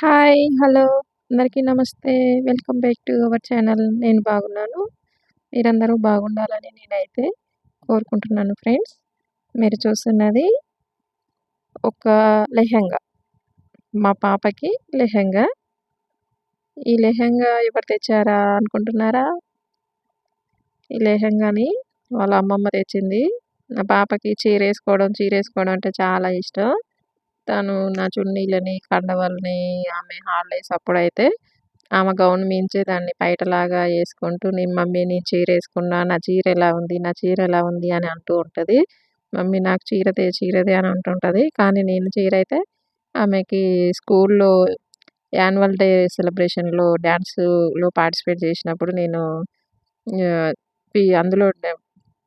Hi hello. అందరికీ నమస్తే. Welcome back to our channel. నేను బాగున్నాను. మీరందరూ బాగుండాలని నేనైతే కోరుకుంటున్నాను ఫ్రెండ్స్. మీరు చూస్తున్నది ఒక లెహంగా. మా పాపకి లెహంగా. ఈ లెహంగా ఎవరు తెచ్చారా అనుకుంటున్నారా? ఈ లెహంగాని వాళ్ళ అమ్మమ్మ తెచ్చింది. నా పాపకి చీర వేసుకోవడం చీర వేసుకోవడం అంటే చాలా ఇష్టం. తను నా చున్నీలని కండవల్ని ఆమె హాలిడేస్ అప్పుడైతే ఆమె గౌన్ మించి దాన్ని బయటలాగా వేసుకుంటూ నేను మమ్మీ నేను చీర వేసుకున్నా నా చీర ఎలా ఉంది నా చీర ఎలా ఉంది అని అంటూ ఉంటుంది. మమ్మీ నాకు చీరదే చీరదే అని అంటుంటుంది కానీ నేను చీర అయితే ఆమెకి స్కూల్లో యాన్యువల్ డే సెలబ్రేషన్లో డ్యాన్స్లో పార్టిసిపేట్ చేసినప్పుడు నేను అందులో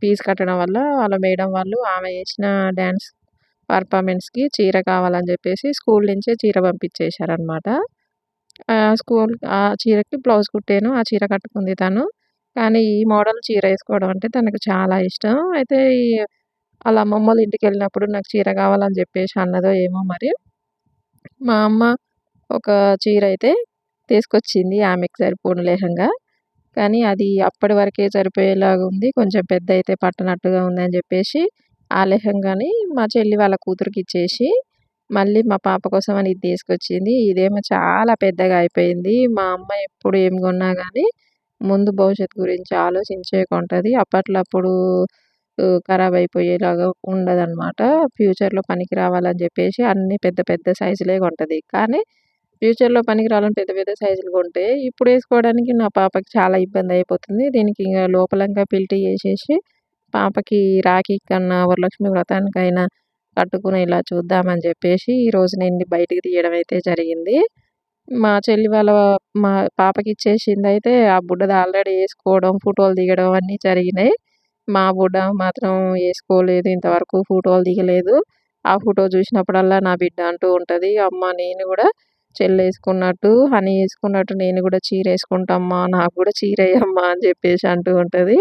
ఫీజు కట్టడం వల్ల వాళ్ళ మేడం వాళ్ళు ఆమె వేసిన డ్యాన్స్ పర్ఫార్మెన్స్కి చీర కావాలని చెప్పేసి స్కూల్ నుంచే చీర పంపించేశారనమాట స్కూల్ ఆ చీరకి బ్లౌజ్ కుట్టాను ఆ చీర కట్టుకుంది తను. కానీ ఈ మోడల్ చీర వేసుకోవడం అంటే తనకు చాలా ఇష్టం. అయితే ఈ వాళ్ళ అమ్మమ్మ వాళ్ళ ఇంటికి వెళ్ళినప్పుడు నాకు చీర కావాలని చెప్పేసి అన్నదో ఏమో మరి. మా అమ్మ ఒక చీర అయితే తీసుకొచ్చింది ఆమెకి సరిపోను లేహంగా. కానీ అది అప్పటి వరకే సరిపోయేలాగా ఉంది. కొంచెం పెద్ద అయితే పట్టనట్టుగా ఉందని చెప్పేసి ఆ లెహంగాని మా చెల్లి వాళ్ళ కూతురికి ఇచ్చేసి మళ్ళీ మా పాప కోసం అని ఇది తీసుకొచ్చింది. ఇదేమో చాలా పెద్దగా అయిపోయింది. మా అమ్మ ఎప్పుడు ఏం కొన్నా కానీ ముందు భవిష్యత్తు గురించి ఆలోచించే అప్పట్లప్పుడు ఖరాబ్ అయిపోయేలాగా ఉండదన్నమాట. ఫ్యూచర్లో పనికి రావాలని చెప్పేసి అన్ని పెద్ద పెద్ద సైజులే కొంటుంది. కానీ ఫ్యూచర్లో పనికి రావాలని పెద్ద పెద్ద సైజులు కొంటే ఇప్పుడు వేసుకోవడానికి నా పాపకి చాలా ఇబ్బంది అయిపోతుంది. దీనికి ఇంకా లోపలంగా పిల్టీ చేసేసి పాపకి రాఖీ కన్నా వరలక్ష్మి వ్రతానికైనా కట్టుకునేలా చూద్దామని చెప్పేసి ఈరోజు నేను బయటికి తీయడం అయితే జరిగింది. మా చెల్లి వాళ్ళ మా పాపకి ఇచ్చేసింది అయితే ఆ బుడ్డది ఆల్రెడీ వేసుకోవడం ఫోటోలు దిగడం అన్నీ జరిగినాయి. మా బుడ్డ మాత్రం వేసుకోలేదు ఇంతవరకు ఫోటోలు దిగలేదు. ఆ ఫోటో చూసినప్పుడల్లా నా బిడ్డ అంటూ ఉంటుంది అమ్మ నేను కూడా చెల్లి వేసుకున్నట్టు హనీ వేసుకున్నట్టు నేను కూడా చీర వేసుకుంటామ్మా నాకు కూడా చీర వేయమ్మా అని చెప్పేసి అంటూ ఉంటుంది.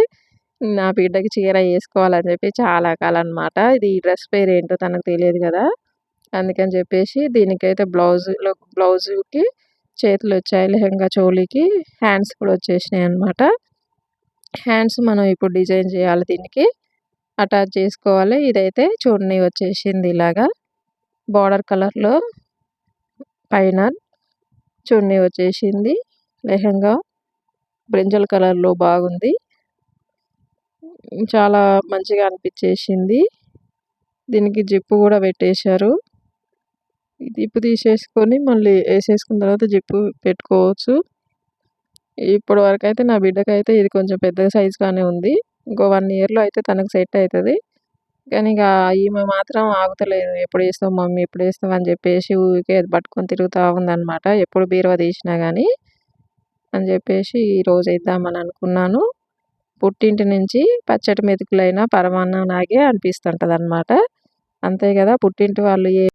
నా బిడ్డకి చీర వేసుకోవాలని చెప్పి చాలా కాలం అనమాట ఇది డ్రెస్ పేరు ఏంటో తనకు తెలియదు కదా. అందుకని చెప్పేసి దీనికైతే బ్లౌజులో బ్లౌజుకి చేతులు వచ్చాయి లెహంగా చోలీకి హ్యాండ్స్ కూడా వచ్చేసినాయి అనమాట హ్యాండ్స్ మనం ఇప్పుడు డిజైన్ చేయాలి దీనికి. అటాచ్ చేసుకోవాలి. ఇదైతే చూడని వచ్చేసింది ఇలాగా. బార్డర్ కలర్లో పైన చున్నీ వచ్చేసింది లెహంగా. బ్రింజల్ కలర్లో బాగుంది. చాలా మంచిగా అనిపించేసింది. దీనికి జిప్పు కూడా పెట్టేశారు. జిప్పు తీసేసుకొని మళ్ళీ వేసేసుకున్న తర్వాత జిప్పు పెట్టుకోవచ్చు. ఇప్పటి వరకు అయితే నా బిడ్డకైతే ఇది కొంచెం పెద్ద సైజుగానే ఉంది. ఇంకో వన్ ఇయర్లో అయితే తనకు సెట్ అవుతుంది కానీ ఇక ఈమె మాత్రం ఆగుతలేదు. ఎప్పుడు వేస్తావు మమ్మీ ఎప్పుడు వేస్తావు అని చెప్పేసి ఊరికే పట్టుకొని తిరుగుతూ ఉందన్నమాట. ఎప్పుడు బీరువా తీసినా కానీ అని చెప్పేసి ఈరోజు వేద్దామని అనుకున్నాను. పుట్టింటి నుంచి పచ్చటి మెతుకులైన పరమాన్నం నాగే అనిపిస్తుంటుంది అనమాట అంతే కదా పుట్టింటి వాళ్ళు ఏ